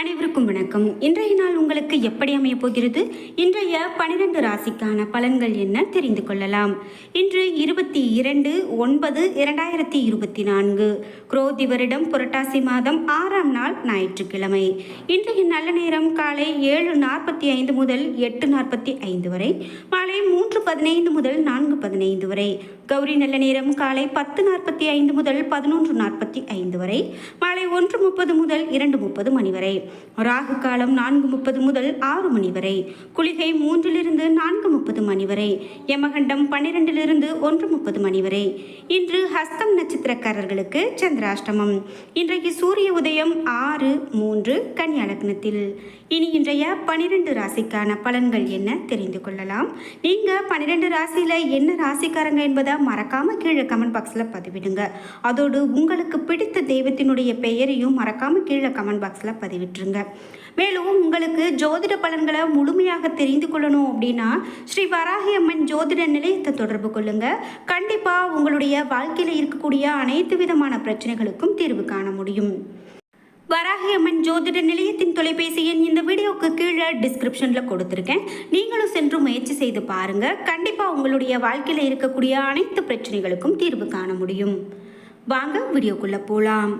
அனைவருக்கும் வணக்கம். இன்றைய நாள் உங்களுக்கு எப்படி அமைய போகிறது? இன்றைய பனிரெண்டு ராசிக்கான பலன்கள் என்ன தெரிந்து கொள்ளலாம். இன்று இருபத்தி இரண்டு ஒன்பது இரண்டாயிரத்தி இருபத்தி நான்கு. குரோதி வருடம் புரட்டாசி மாதம் ஆறாம் நாள் ஞாயிற்றுக்கிழமை. இன்றைய நல்ல நேரம் காலை ஏழு நாற்பத்தி ஐந்து முதல் எட்டு நாற்பத்தி ஐந்து வரை மாலை மூன்று பதினைந்து முதல் நான்கு பதினைந்து வரை கௌரி நல்ல நேரம் காலை பத்து நாற்பத்தி ஐந்து முதல் பதினொன்று நாற்பத்தி ஐந்து வரை மாலை ஒன்று முப்பது முதல் இரண்டு முப்பது மணி வரை. ராகு காலம் நான்கு முப்பது முதல் ஆறு மணி வரை. குளிகை மூன்றிலிருந்து நான்கு முப்பது மணி வரை. யமகண்டம் பன்னிரெண்டிலிருந்து ஒன்று முப்பது மணி வரை. இன்று ஹஸ்தம் நட்சத்திரக்காரர்களுக்கு சந்திராஷ்டமம். இன்றைக்கு சூரிய உதயம் ஆறு மூன்று கன்னியாலக்னத்தில் இனி இன்றைய பனிரெண்டு ராசிக்கான பலன்கள் என்ன தெரிந்து கொள்ளலாம். நீங்க பன்னிரெண்டு ராசியில என்ன ராசிக்காரங்க என்பதை மறக்காம கீழே கமெண்ட் பாக்ஸ்ல பதிவிடுங்க. அதோடு உங்களுக்கு பிடித்த தெய்வத்தினுடைய பெயரையும் மறக்காம கீழே கமெண்ட் பாக்ஸ்ல பதிவிட்டுருங்க. மேலும் உங்களுக்கு ஜோதிட பலன்களை முழுமையாக தெரிந்து கொள்ளணும் அப்படின்னா ஸ்ரீ வராகி அம்மன் ஜோதிட நிலையத்தை தொடர்பு கொள்ளுங்க. கண்டிப்பா உங்களுடைய வாழ்க்கையில் இருக்கக்கூடிய அனைத்து விதமான பிரச்சனைகளுக்கும் தீர்வு காண முடியும். வராகி அம்மன் ஜோதிட நிலையத்தின் தொலைபேசி எண் இந்த வீடியோவுக்கு கீழே டிஸ்கிரிப்ஷனில் கொடுத்துருக்கேன். நீங்களும் சென்று முயற்சி செய்து பாருங்கள் கண்டிப்பாக உங்களுடைய வாழ்க்கையில் இருக்கக்கூடிய அனைத்து பிரச்சனைகளுக்கும் தீர்வு காண முடியும். வாங்க வீடியோக்குள்ளே போகலாம்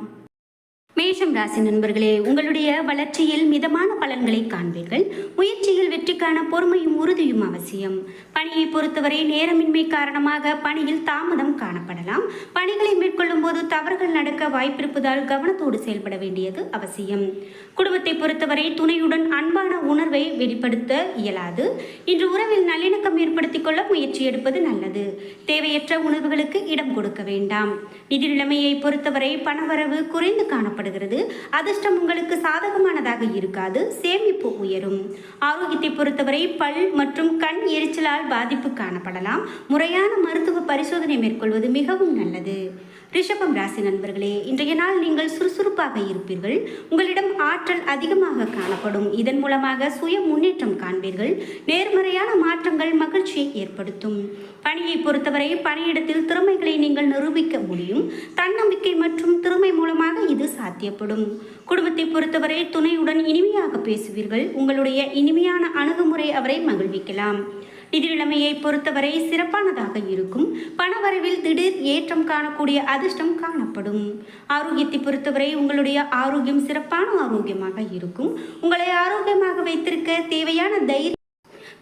மேஷம் ராசி நண்பர்களே உங்களுடைய வளர்ச்சியில் மிதமான பலன்களை காண்பீர்கள். முயற்சியில் வெற்றிக்கான பொறுமையும் உறுதியும் அவசியம். பணியை பொறுத்தவரை நேரமின்மை காரணமாக பணியில் தாமதம் காணப்படலாம். பணிகளை மேற்கொள்ளும் போது தவறுகள் நடக்க வாய்ப்பிருப்பதால் கவனத்தோடு செயல்பட வேண்டியது அவசியம். குடும்பத்தை பொறுத்தவரை துணையுடன் அன்பான உணர்வை வெளிப்படுத்த இயலாது. இன்று உறவில் நல்லிணக்கம் ஏற்படுத்திக் கொள்ள முயற்சி எடுப்பது நல்லது. தேவையற்ற உணர்வுகளுக்கு இடம் கொடுக்க வேண்டாம். நிதி நிலைமையை பொறுத்தவரை பணவரவு குறைந்து காணப்படும். காணப்படுகிறது. அதிர்ஷ்டம் உங்களுக்கு சாதகமானதாக இருக்காது. சேமிப்பு உயரும். ஆரோக்கியத்தை பொறுத்தவரை பல் மற்றும் கண் எரிச்சலால் பாதிப்பு காணப்படலாம். முறையான மருத்துவ பரிசோதனை மேற்கொள்வது மிகவும் நல்லது. ரிஷபம் ராசி நண்பர்களே இன்றைய நாள் நீங்கள் சுறுசுறுப்பாக இருப்பீர்கள். உங்களிடம் ஆற்றல் அதிகமாக காணப்படும். இதன் மூலமாக சுய முன்னேற்றம் காண்பீர்கள். நேர்மறையான மாற்றங்கள் மகிழ்ச்சியை ஏற்படுத்தும். பணியை பொறுத்தவரை பணியிடத்தில் திறமைகளை நீங்கள் நிரூபிக்க முடியும். தன்னம்பிக்கை மற்றும் திறமை மூலமாக இது சாத்தியப்படும். குடும்பத்தை பொறுத்தவரை துணையுடன் இனிமையாக பேசுவீர்கள். உங்களுடைய இனிமையான அணுகுமுறை அவரை மகிழ்விக்கலாம். நிதி நிலைமையை பொறுத்தவரை சிறப்பானதாக இருக்கும். பணவரவில் திடீர் ஏற்றம் காணக்கூடிய அதிர்ஷ்டம் காணப்படும். ஆரோக்கியத்தை பொறுத்தவரை உங்களுடைய ஆரோக்கியம் சிறப்பான ஆரோக்கியமாக இருக்கும். உங்களை ஆரோக்கியமாக வைத்திருக்க தேவையான தைரியம்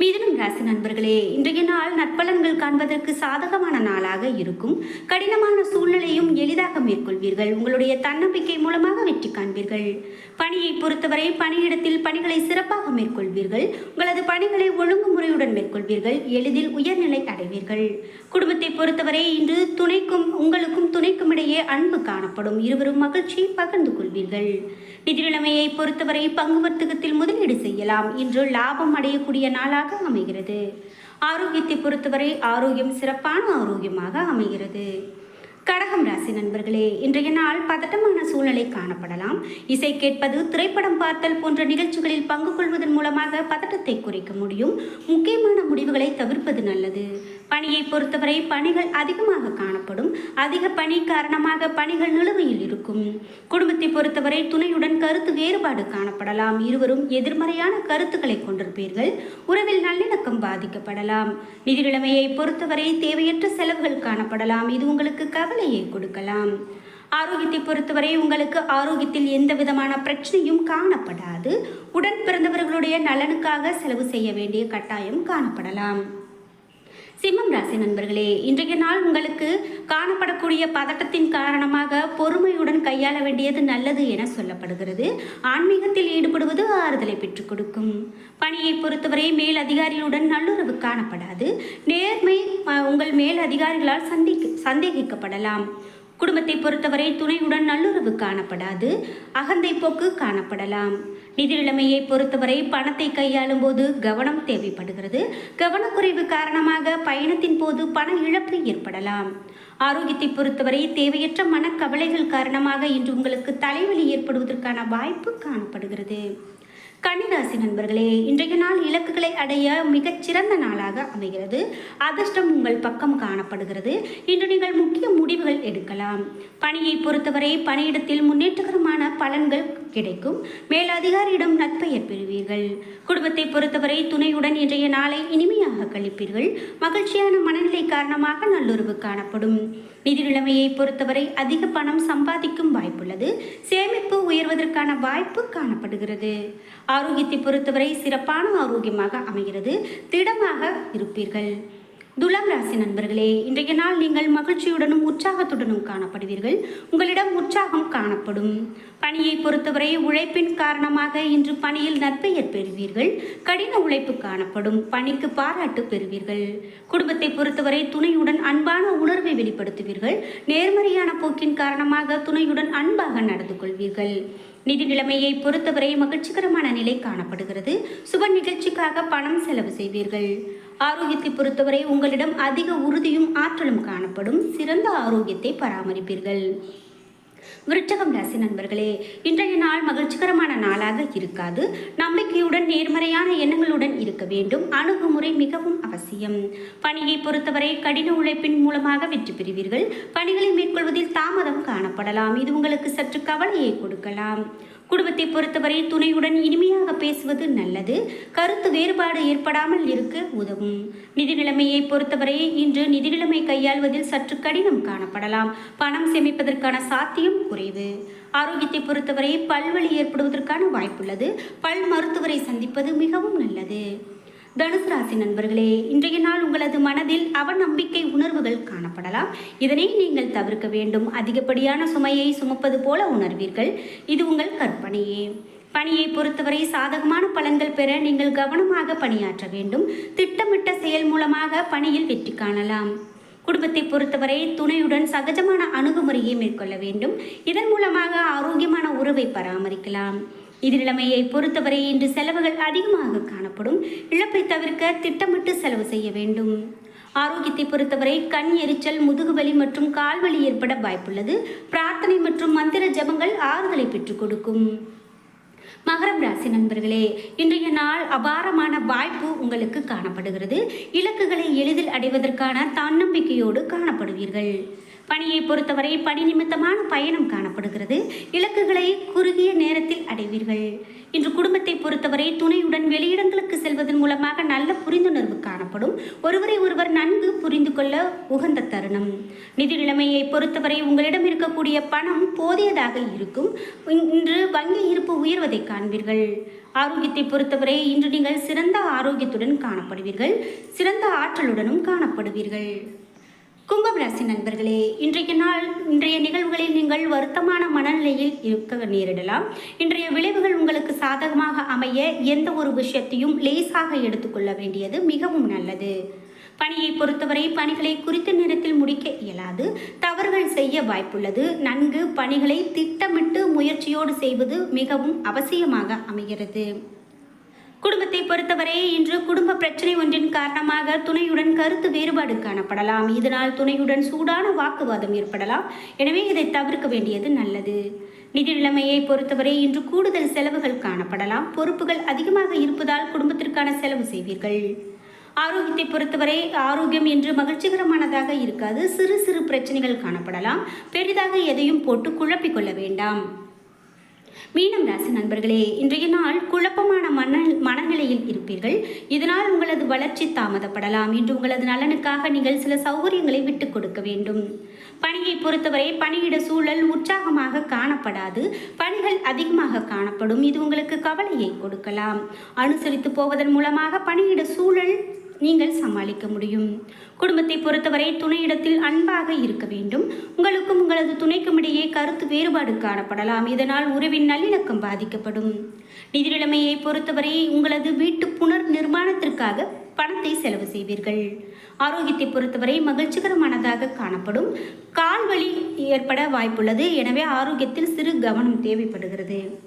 மிதுனம் ராசி நண்பர்களே இன்றைய நாள் நற்பலன்கள் காண்பதற்கு சாதகமான நாளாக இருக்கும். கடினமான சூழ்நிலையும் எளிதாக மேற்கொள்வீர்கள். உங்களுடைய தன்னம்பிக்கை மூலமாக வெற்றி காண்பீர்கள். பணியை பொறுத்தவரை பணியிடத்தில் பணிகளை சிறப்பாக மேற்கொள்வீர்கள். உங்களது பணிகளை ஒழுங்குமுறையுடன் மேற்கொள்வீர்கள். எளிதில் உயர்நிலை அடைவீர்கள். குடும்பத்தை பொறுத்தவரை இன்று துணைக்கும் உங்களுக்கும் துணைக்கும் இடையே அன்பு காணப்படும். இருவரும் மகிழ்ச்சியை பகிர்ந்து கொள்வீர்கள். நிதி நிலைமையை பொறுத்தவரை பங்கு வர்த்தகத்தில் முதலீடு செய்யலாம். இன்று லாபம் அடையக்கூடிய நாளாக அமைகிறது. ஆரோக்கியத்தை பொறுத்தவரை ஆரோக்கியம் சிறப்பான ஆரோக்கியமாக அமைகிறது. கடகம் ராசி நண்பர்களே இன்றைய நாள் பதட்டமான சூழ்நிலை காணப்படலாம். இசை கேட்பது திரைப்படம் பார்த்தல் போன்ற நிகழ்ச்சிகளில் பங்கு கொள்வதன் மூலமாக பதட்டத்தை குறைக்க முடியும். முக்கியமான முடிவுகளை தவிர்ப்பது நல்லது. பணியை பொறுத்தவரை பணிகள் அதிகமாக காணப்படும். அதிக பணி காரணமாக பணிகள் நிலுவையில் இருக்கும். குடும்பத்தை பொறுத்தவரை துணையுடன் கருத்து வேறுபாடு காணப்படலாம். இருவரும் எதிர்மறையான கருத்துக்களை கொண்டிருப்பீர்கள். உறவில் நல்லிணக்கம் பாதிக்கப்படலாம். நிதி நிலைமையை பொறுத்தவரை தேவையற்ற செலவுகள் காணப்படலாம். இது உங்களுக்கு கவலையை கொடுக்கலாம். ஆரோக்கியத்தை பொறுத்தவரை உங்களுக்கு ஆரோக்கியத்தில் எந்த விதமான பிரச்சனையும் காணப்படாது. உடன் பிறந்தவர்களுடைய நலனுக்காக செலவு செய்ய வேண்டிய கட்டாயம் காணப்படலாம். சிம்மம் ராசி நண்பர்களே இன்றைய நாள் உங்களுக்கு காணப்படக்கூடிய பதட்டத்தின் காரணமாக பொறுமையுடன் கையாள வேண்டியது நல்லது என சொல்லப்படுகிறது. ஆன்மீகத்தில் ஈடுபடுவது ஆறுதலை பெற்றுக் கொடுக்கும். பணியை பொறுத்தவரை மேல் அதிகாரிகளுடன் நல்லுறவு காணப்படாது. நேர்மை உங்கள் மேல் அதிகாரிகளால் சந்தி சந்தேகிக்கப்படலாம். குடும்பத்தை பொறுத்தவரை துணையுடன் நல்லுறவு காணப்படாது அகந்தை போக்கு காணப்படலாம். நிதி நிலைமையை பொறுத்தவரை பணத்தை கையாளும் போது கவனம் தேவைப்படுகிறது. கவனக்குறைவு காரணமாக பயணத்தின் போது பண இழப்பு ஏற்படலாம். ஆரோக்கியத்தை பொறுத்தவரை தேவையற்ற மனக்கவலைகள் காரணமாக இன்று உங்களுக்கு தலைவலி ஏற்படுவதற்கான வாய்ப்பு காணப்படுகிறது. கன்னிராசி நண்பர்களே இன்றைய நாள் இலக்குகளை அடைய மிகச்சிறந்த நாளாக அமைகிறது. அதிர்ஷ்டம் உங்கள் பக்கம் காணப்படுகிறது. இன்று நீங்கள் முக்கிய முடிவுகள் எடுக்கலாம். பணியை பொறுத்தவரை பணியிடத்தில் முன்னேற்றகரமான பலன்கள் கிடைக்கும். மேலதிகாரியிடம் நற்பெயர் பெறுவீர்கள். குடும்பத்தை பொறுத்தவரை துணையுடன் இன்றைய நாளை இனிமையாக கழிப்பீர்கள். மகிழ்ச்சியான மனநிலை காரணமாக நல்லுறவு காணப்படும். நிதி நிலைமையை பொறுத்தவரை அதிக பணம் சம்பாதிக்கும் வாய்ப்புள்ளது. சேமிப்பு உயர்வதற்கான வாய்ப்பு காணப்படுகிறது. ஆரோக்கியத்தை பொறுத்தவரை சிறப்பான ஆரோக்கியமாக அமைகிறது. திடமாக இருப்பீர்கள். துலாம் ராசி நண்பர்களே இன்றைய நாள் நீங்கள் மகிழ்ச்சியுடனும் உற்சாகத்துடனும் காணப்படுவீர்கள். உங்களிடம் உற்சாகம் காணப்படும். பணியை பொறுத்தவரை உழைப்பின் காரணமாக இன்று பணியில் நற்பெயர் பெறுவீர்கள். கடின உழைப்பு காணப்படும். பணிக்கு பாராட்டு பெறுவீர்கள். குடும்பத்தை பொறுத்தவரை துணையுடன் அன்பான உணர்வை வெளிப்படுத்துவீர்கள். நேர்மறையான போக்கின் காரணமாக துணையுடன் அன்பாக நடந்து கொள்வீர்கள். நிதி நிலைமையை பொறுத்தவரை மகிழ்ச்சிகரமான நிலை காணப்படுகிறது. சுப நிகழ்ச்சிக்காக பணம் செலவு செய்வீர்கள். ஆரோக்கியத்தை பொறுத்தவரை உங்களிடம் அதிக உறுதியும் ஆற்றலும் காணப்படும் சிறந்த ஆரோக்கியத்தை பராமரிப்பீர்கள். விருச்சகம் ராசி நண்பர்களே இன்றைய நாள் மகிழ்ச்சிகரமான நாளாக இருக்காது. நம்பிக்கையுடன் நேர்மறையான எண்ணங்களுடன் இருக்க வேண்டும். அணுகுமுறை மிகவும் அவசியம். பணியை பொறுத்தவரை கடின உழைப்பின் மூலமாக வெற்றி பெறுவீர்கள். பணிகளை மேற்கொள்வதில் தாமதம் காணப்படலாம். இது உங்களுக்கு சற்று கவலையை கொடுக்கலாம். குடும்பத்தை பொறுத்தவரை துணையுடன் இனிமையாக பேசுவது நல்லது. கருத்து வேறுபாடு ஏற்படாமல் இருக்க உதவும். நிதி நிலைமையை பொறுத்தவரை இன்று நிதி நிலைமை கையாள்வதில் சற்று கடினம் காணப்படலாம். பணம் சேமிப்பதற்கான சாத்தியம் குறைவு. ஆரோக்கியத்தை பொறுத்தவரை பல்வழி ஏற்படுவதற்கான வாய்ப்புள்ளது. பல் மருத்துவரை சந்திப்பது மிகவும் நல்லது. தனுசு ராசி நண்பர்களே இன்றைய நாள் உங்களது மனதில் அவநம்பிக்கை உணர்வுகள் காணப்படலாம். இதனை நீங்கள் தவிர்க்க வேண்டும். அதிகப்படியான சுமையை சுமப்பது போல உணர்வீர்கள். இது உங்கள் கற்பனையே. பணியை பொறுத்தவரை சாதகமான பலன்கள் பெற நீங்கள் கவனமாக பணியாற்ற வேண்டும். திட்டமிட்ட செயல் மூலமாக பணியில் வெற்றி காணலாம். குடும்பத்தை பொறுத்தவரை துணையுடன் சகஜமான அணுகுமுறையை மேற்கொள்ள வேண்டும். இதன் மூலமாக ஆரோக்கியமான உறவை பராமரிக்கலாம். இது நிலைமையை பொறுத்தவரை இன்று செலவுகள் அதிகமாக காணப்படும். இழப்பை தவிர்க்க திட்டமிட்டு செலவு செய்ய வேண்டும். ஆரோக்கியத்தை பொறுத்தவரை கண் எரிச்சல் முதுகுவலி மற்றும் கால்வலி ஏற்பட வாய்ப்புள்ளது. பிரார்த்தனை மற்றும் மந்திர ஜபங்கள் ஆறுதலை பெற்றுக் கொடுக்கும். மகரம் ராசி நண்பர்களே இன்றைய நாள் அபாரமான வாய்ப்பு உங்களுக்கு காணப்படுகிறது. இலக்குகளை எளிதில் அடைவதற்கான தன்னம்பிக்கையோடு காணப்படுவீர்கள். பணியை பொறுத்தவரை பணி நிமித்தமான பயணம் காணப்படுகிறது. இலக்குகளை குறுகிய நேரத்தில் அடைவீர்கள். இன்று குடும்பத்தை பொறுத்தவரை துணையுடன் வெளியிடங்களுக்கு செல்வதன் மூலமாக நல்ல புரிந்துணர்வு காணப்படும். ஒருவரை ஒருவர் நன்கு புரிந்து கொள்ள உகந்த தருணம். நிதி நிலைமையை பொறுத்தவரை உங்களிடம் இருக்கக்கூடிய பணம் போதியதாக இருக்கும். இன்று வங்கி இருப்பு உயர்வதை காண்பீர்கள். ஆரோக்கியத்தை பொறுத்தவரை இன்று நீங்கள் சிறந்த ஆரோக்கியத்துடன் காணப்படுவீர்கள். சிறந்த ஆற்றலுடனும் காணப்படுவீர்கள். கும்பம் ராசி நண்பர்களே இன்றைய நாள் இன்றைய நிகழ்வுகளில் நீங்கள் வருத்தமான மனநிலையில் இருக்க நேரிடலாம். இன்றைய விளைவுகள் உங்களுக்கு சாதகமாக அமைய எந்த ஒரு விஷயத்தையும் லேசாக எடுத்துக்கொள்ள வேண்டியது மிகவும் நல்லது. பணியை பொறுத்தவரை பணிகளை குறித்த நேரத்தில் முடிக்க இயலாது. தவறுகள் செய்ய வாய்ப்புள்ளது. நன்கு பணிகளை திட்டமிட்டு முயற்சியோடு செய்வது மிகவும் அவசியமாக அமைகிறது. குடும்பத்தை பொறுத்தவரை இன்று குடும்ப பிரச்சனை ஒன்றின் காரணமாக துணையுடன் கருத்து வேறுபாடு காணப்படலாம். இதனால் துணையுடன் சூடான வாக்குவாதம் ஏற்படலாம். எனவே இதை தவிர்க்க வேண்டியது நல்லது. நிதி நிலைமையை பொறுத்தவரை இன்று கூடுதல் செலவுகள் காணப்படலாம். பொறுப்புகள் அதிகமாக இருப்பதால் குடும்பத்திற்கான செலவு செய்வீர்கள். ஆரோக்கியத்தை பொறுத்தவரை ஆரோக்கியம் என்று மகிழ்ச்சிகரமானதாக இருக்காது. சிறு சிறு பிரச்சனைகள் காணப்படலாம். பெரிதாக எதையும் போட்டு குழப்பிக்கொள்ள வேண்டாம். மீனம் ராசி நண்பர்களே இன்றைய நாள் குழப்பமான மன மனநிலையில் இருப்பீர்கள். இதனால் உங்களது வளர்ச்சி தாமதப்படலாம் இன்று உங்களது நலனுக்காக நீங்கள் சில சௌகரியங்களை விட்டுக் கொடுக்க வேண்டும். பணியை பொறுத்தவரை பணியிட சூழல் உற்சாகமாக காணப்படாது. பணிகள் அதிகமாக காணப்படும். இது உங்களுக்கு கவலையை கொடுக்கலாம். அனுசரித்து போவதன் மூலமாக பணியிட சூழல் நீங்கள் சமாளிக்க முடியும். குடும்பத்தை பொறுத்தவரை துணையிடத்தில் அன்பாக இருக்க வேண்டும். உங்களுக்கும் உங்களது துணைக்கும் இடையே கருத்து வேறுபாடு காணப்படலாம். இதனால் உறவின் நல்லிணக்கம் பாதிக்கப்படும். நிதிநிலைமையை பொறுத்தவரை உங்களது வீட்டு புனர் நிர்மாணத்திற்காக பணத்தை செலவு செய்வீர்கள். ஆரோக்கியத்தை பொறுத்தவரை மகிழ்ச்சிகரமானதாக காணப்படும். கால்வழி ஏற்பட வாய்ப்புள்ளது. எனவே ஆரோக்கியத்தில் சிறு கவனம் தேவைப்படுகிறது.